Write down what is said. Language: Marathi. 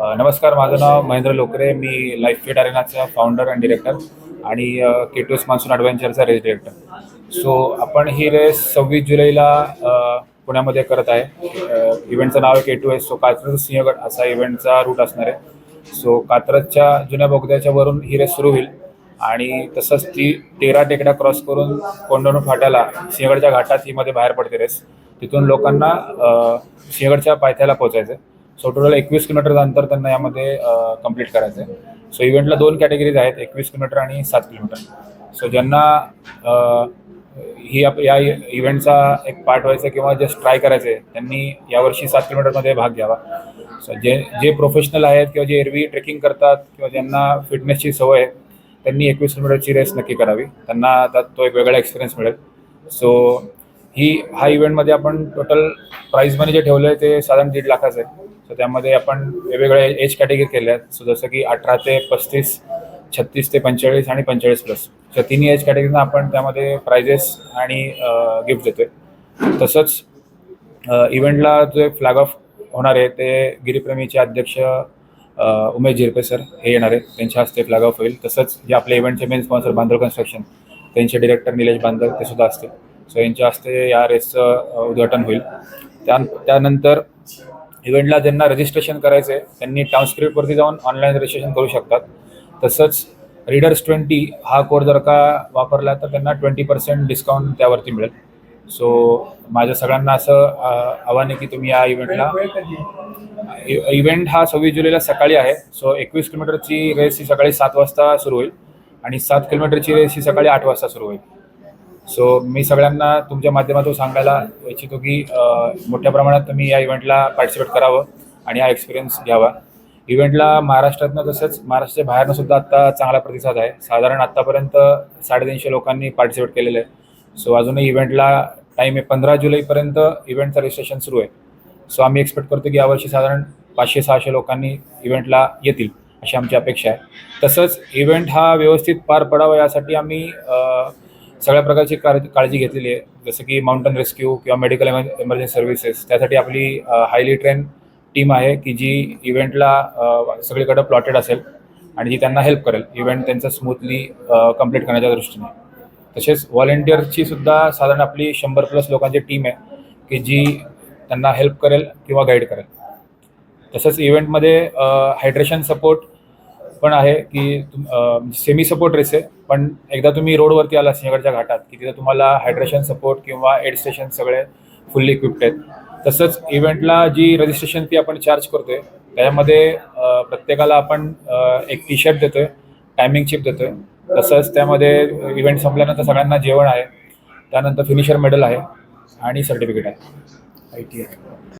नमस्कार माझं नाव महेंद्र लोकरे. मी लाईफ फिट अरेनाचा फाउंडर अँड डिरेक्टर आणि के टू एस मान्सून ॲडव्हेंचरचा रेस डिरेक्टर सो आपण ही रेस सव्वीस जुलैला पुण्यामध्ये करत आहे. इव्हेंटचं नाव आहे K two S so Katraj Sinhagad असा इव्हेंटचा रूट असणार आहे. सो कात्रजच्या जुन्या बोगद्याच्या वरून ही रेस सुरू होईल. आणि तसंच ती तेरा टेकड्या क्रॉस करून कोंडणू फाट्याला सिंहगडच्या घाटात ही मध्ये बाहेर पडते रेस तिथून लोकांना सिंहगडच्या पायथ्याला पोहोचायचं आहे सो टोटल एकवीस किलोमीटरचं अंतर त्यांना यामध्ये कंप्लीट करायचं आहे सो इव्हेंटला दोन कॅटेगरीज आहेत एकवीस किलोमीटर आणि सात किलोमीटर. सो ज्यांना ही आप या इव्हेंटचा एक पार्ट व्हायचं आहे किंवा जस्ट ट्राय करायचं आहे त्यांनी यावर्षी सात किलोमीटरमध्ये भाग घ्यावा. सो जे जे प्रोफेशनल आहेत किंवा जे एरवी ट्रेकिंग करतात किंवा ज्यांना फिटनेसची सवय आहे त्यांनी एकवीस किलोमीटरची रेस नक्की करावी. त्यांना त्यात तो एक वेगळा एक्सपिरियन्स मिळेल. सो ही हा इव्हेंटमध्ये आपण टोटल प्राईज मनी जे ठेवलं आहे ते साधारण दीड लाखाचं आहे. सो त्यामध्ये आपण वेगवेगळ्या एज कॅटेगरी केल्या आहेत. सो जसं की अठरा ते पस्तीस छत्तीस ते पंचेचाळीस आणि पंचेचाळीस प्लस तर तिन्ही एज कॅटेगरीना आपण त्यामध्ये प्राइजेस आणि गिफ्ट देतोय. तसंच इव्हेंटला जे फ्लॅग ऑफ होणार आहे ते गिरीप्रेमीचे अध्यक्ष उमेश झिरपे सर हे येणार आहेत. त्यांच्या हस्ते फ्लॅग ऑफ होईल. तसंच जे आपल्या इव्हेंटचे मेन स्पॉन्सर बांधव कन्स्ट्रक्शन त्यांचे डिरेक्टर निलेश बांधव ते सुद्धा असतील. सो यांच्या हस्ते या रेसचं उद्घाटन होईल. त्या त्यानंतर इव्हेंटला ज्यांना रजिस्ट्रेशन करायचं आहे त्यांनी टाउनस्क्रिप्टवरती जाऊन ऑनलाईन रजिस्ट्रेशन करू शकतात. तसंच रीडर्स ट्वेंटी हा कोड जर का वापरला तर त्यांना ट्वेंटी पर्सेंट डिस्काउंट त्यावरती मिळेल. सो माझ्या सगळ्यांना असं आव्हान आहे की तुम्ही या इव्हेंटला इव्हेंट हा सव्वीस जुलैला सकाळी आहे. सो एकवीस किलोमीटरची रेस ही सकाळी सात वाजता सुरू होईल आणि सात किलोमीटरची रेस ही सकाळी आठ वाजता सुरू होईल. सो मी सगळ्यांना तुमच्या माध्यमातून सांगायला इच्छितो की मोठ्या प्रमाणात तुम्ही या इव्हेंटला पार्टिसिपेट करावं आणि हा एक्सपिरियन्स घ्यावा. इव्हेंटला महाराष्ट्रातनं तसंच महाराष्ट्राच्या बाहेरनं सुद्धा आत्ता चांगला प्रतिसाद आहे. साधारण आत्तापर्यंत साडेतीनशे लोकांनी पार्टिसिपेट केलेलं आहे. सो अजूनही इव्हेंटला टाईम आहे. पंधरा जुलैपर्यंत इव्हेंटचं रजिस्ट्रेशन सुरू आहे. सो आम्ही एक्सपेक्ट करतो की यावर्षी साधारण पाचशे सहाशे लोकांनी इव्हेंटला येतील अशी आमची अपेक्षा आहे. तसंच इव्हेंट हा व्यवस्थित पार पडावा यासाठी आम्ही सगळ्या प्रकारची काळजी घेतलेली आहे. जसं की माउंटन रेस्क्यू किंवा मेडिकल एमर्जन्सी सर्व्हिसेस त्यासाठी आपली हायली ट्रेन टीम आहे की जी इव्हेंटला सगळीकडं सगळीकडे प्लॉटेड असेल आणि जी त्यांना हेल्प करेल. इव्हेंट त्यांचं स्मूथली कंप्लीट करण्याच्या दृष्टीने. तसेच व्हॉलेंटिअरची सुद्धा साधारण आपली शंभर प्लस लोकांची टीम आहे की जी त्यांना हेल्प करेल किंवा गाईड करेल. तसंच इव्हेंटमध्ये हायड्रेशन सपोर्ट पण आहे की सेमी सपोर्ट रेस आहे. पण एकदा तुम्ही रोडवरती आला सिंहगडच्या घाटात की तिथे तुम्हाला हायड्रेशन सपोर्ट किंवा एड स्टेशन सगळे फुल्ली इक्विप्ड आहेत. तसंच इव्हेंटला जी रजिस्ट्रेशन फी आपण चार्ज करतोय त्याच्यामध्ये प्रत्येकाला आपण एक टी शर्ट देतोय टायमिंग चिप देतोय. तसंच त्यामध्ये इव्हेंट संपल्यानंतर सगळ्यांना जेवण आहे. त्यानंतर फिनिशर मेडल आहे आणि सर्टिफिकेट आहे. I T I